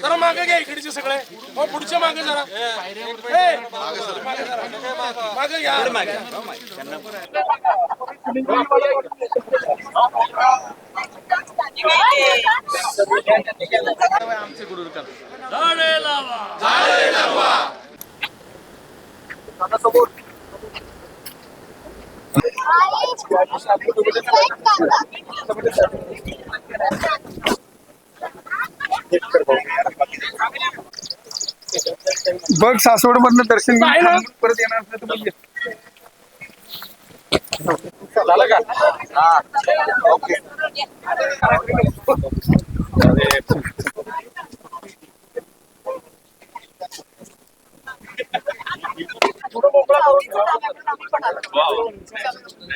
जरा मागे घ्या इकडचे सगळे. हो पुढचे मागे जरा. ए, मागे जरा. मागे. घ्या. बघ सासवड मधनं दर्शन परत येणार. झालं का? हा.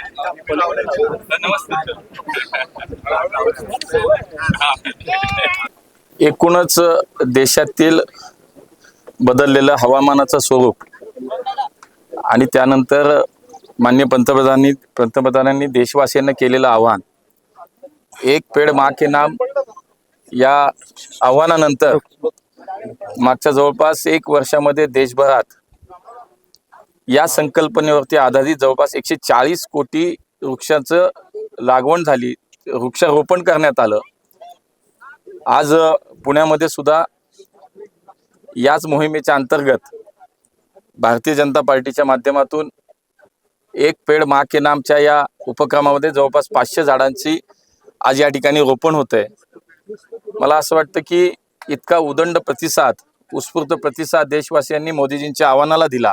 एकूणच देशातील बदललेलं हवामानाचं स्वरूप आणि त्यानंतर मान्य पंतप्रधानांनी पंतप्रधानांनी देशवासियांना केलेलं आव्हान एक पेड मा के नाम या आव्हानानंतर मागच्या जवळपास एक वर्षामध्ये देशभरात या संकल्पनेवरती आधारित जवळपास एकशे चाळीस कोटी वृक्षाचं लागवण झाली वृक्षारोपण करण्यात आलं. आज पुण्यामध्ये सुद्धा याच मोहिमेच्या अंतर्गत भारतीय जनता पार्टीच्या माध्यमातून एक पेड मा के नामच्या या उपक्रमामध्ये जवळपास पाचशे झाडांची आज या ठिकाणी रोपण होत आहे मला असं वाटतं की इतका उदंड प्रतिसाद उत्स्फूर्त प्रतिसाद देशवासियांनी मोदीजींच्या आव्हानाला दिला.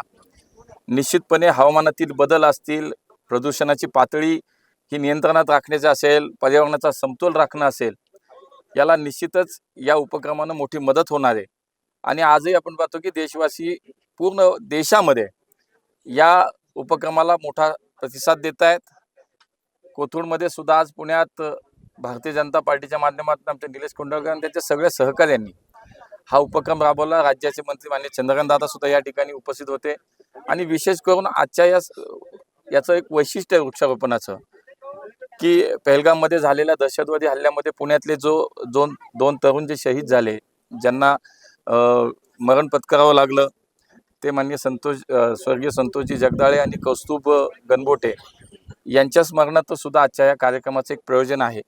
निश्चितपणे हवामानातील बदल असतील प्रदूषणाची पातळी ही नियंत्रणात राखण्याची असेल पर्यावरणाचा समतोल राखणं असेल याला निश्चितच या उपक्रमानं मोठी मदत होणार आहे. आणि आजही आपण पाहतो की देशवासी पूर्ण देशामध्ये या उपक्रमाला मोठा प्रतिसाद देत आहेत. कोथरूडमध्ये सुद्धा आज पुण्यात भारतीय जनता पार्टीच्या माध्यमातून आमचे निलेश कुंडळकर आणि त्याच्या सगळ्या सहकार्यांनी हा उपक्रम राबवला. राज्याचे मंत्री मान्य चंद्रकांत दादा सुद्धा या ठिकाणी उपस्थित होते. आणि विशेष करून आजच्या या याचं एक वैशिष्ट्य आहे वृक्षारोपणाचं की पहलगाममध्ये झालेल्या दहशतवादी हल्ल्यामध्ये पुण्यातले जो दोन दोन तरुण जे शहीद झाले ज्यांना मरण पत्करावं लागलं ते मान्य संतोष स्वर्गीय संतोषजी जगदाळे आणि कौस्तुभ गणबोटे यांच्या स्मरणात सुद्धा आजच्या या कार्यक्रमाचं एक प्रयोजन आहे.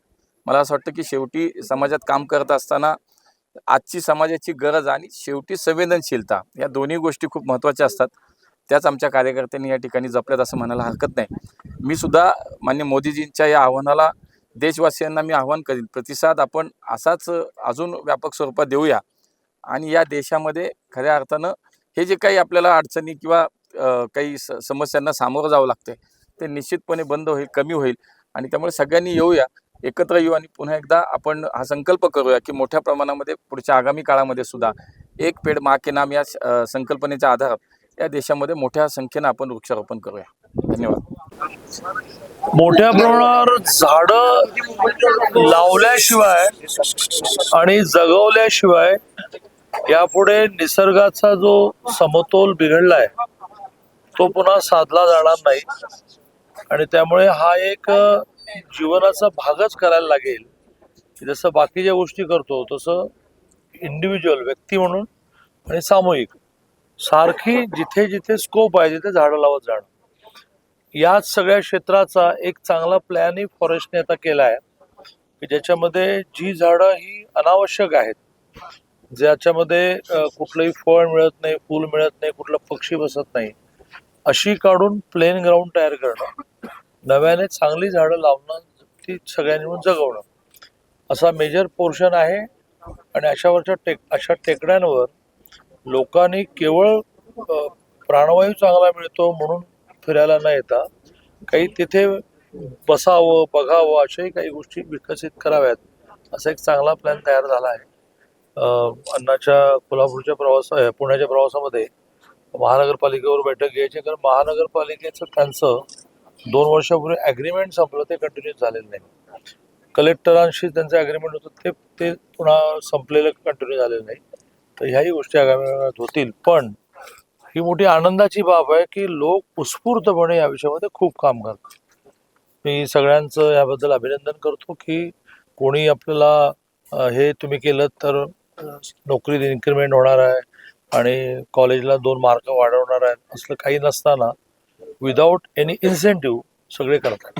मला असं वाटतं की शेवटी समाजात काम करत असताना आजची समाजाची गरज आणि शेवटी संवेदनशीलता या दोन्ही गोष्टी खूप महत्त्वाच्या असतात. त्याच आमच्या कार्यकर्त्यांनी या ठिकाणी जपल्यात असं म्हणायला हरकत नाही. मी सुद्धा मान्य मोदीजींच्या या आव्हानाला देशवासियांना मी आव्हान करीन. प्रतिसाद आपण असाच अजून व्यापक स्वरूपात देऊया. आणि या देशामध्ये खऱ्या अर्थानं हे जे काही आपल्याला अडचणी किंवा काही स समस्यांना सामोरं जावं लागते ते निश्चितपणे बंद होईल कमी होईल. आणि त्यामुळे सगळ्यांनी येऊया. एकत्र येऊ आणि पुन्हा एकदा आपण हा संकल्प करूया की मोठ्या प्रमाणामध्ये पुढच्या आगामी काळामध्ये सुद्धा एक पेड मा के नाम या संकल्पनेच्या आधारात या देशामध्ये मोठ्या संख्येनं आपण वृक्षारोपण करूया. धन्यवाद. मोठ्या प्रमाणावर झाड लावल्याशिवाय आणि जगवल्याशिवाय यापुढे निसर्गाचा जो समतोल बिघडलाय तो पुन्हा साधला जाणार नाही. आणि त्यामुळे हा एक जीवनाचा भागच करायला लागेल. जसं बाकीच्या गोष्टी करतो तसं इंडिव्हिज्युअल व्यक्ती म्हणून आणि सामूहिक. सारखी जिथे जिथे स्कोप आहे तिथे झाडं लावत जाणं. याच सगळ्या क्षेत्राचा एक चांगला प्लॅनही फॉरेस्टने आता केला आहे की ज्याच्यामध्ये जी झाडं ही अनावश्यक आहेत. ज्याच्यामध्ये कुठलंही फळ मिळत नाही फूल मिळत नाही कुठला पक्षी बसत नाही. अशी काढून प्लेन ग्राउंड तयार करणं. नव्याने चांगली झाडं लावणं ती सगळ्यांनी मिळून जगवणं. असा मेजर पोर्शन आहे. आणि अशावरच्या टेक अशा टेकड्यांवर लोकांनी केवळ प्राणवायू चांगला मिळतो म्हणून फिरायला न येता काही तिथे बसावं बघावं अशाही काही गोष्टी विकसित कराव्यात असा एक चांगला प्लॅन तयार झाला आहे. अन्नाच्या कोल्हापूरच्या प्रवास पुण्याच्या प्रवासामध्ये महानगरपालिकेवर बैठक घ्यायची कारण महानगरपालिकेचं त्यांचं दोन वर्षापूर्वी ॲग्रीमेंट संपलं ते कंटिन्यू झालेलं नाही. कलेक्टरांशी त्यांचं ॲग्रीमेंट होतं ते ते पुन्हा संपलेलं कंटिन्यू झालेलं नाही. तर ह्याही गोष्टी आगामी काळात होतील. पण ही मोठी आनंदाची बाब आहे की लोक उत्स्फूर्तपणे या विषयामध्ये खूप काम करतात. मी सगळ्यांचं याबद्दल अभिनंदन करतो की कोणी आपल्याला हे तुम्ही केलं तर नोकरीत इन्क्रीमेंट होणार आहे आणि कॉलेजला दोन मार्क वाढवणार आहेत असलं काही नसताना विदाऊट एनी इन्सेंटिव्ह सगळे करतात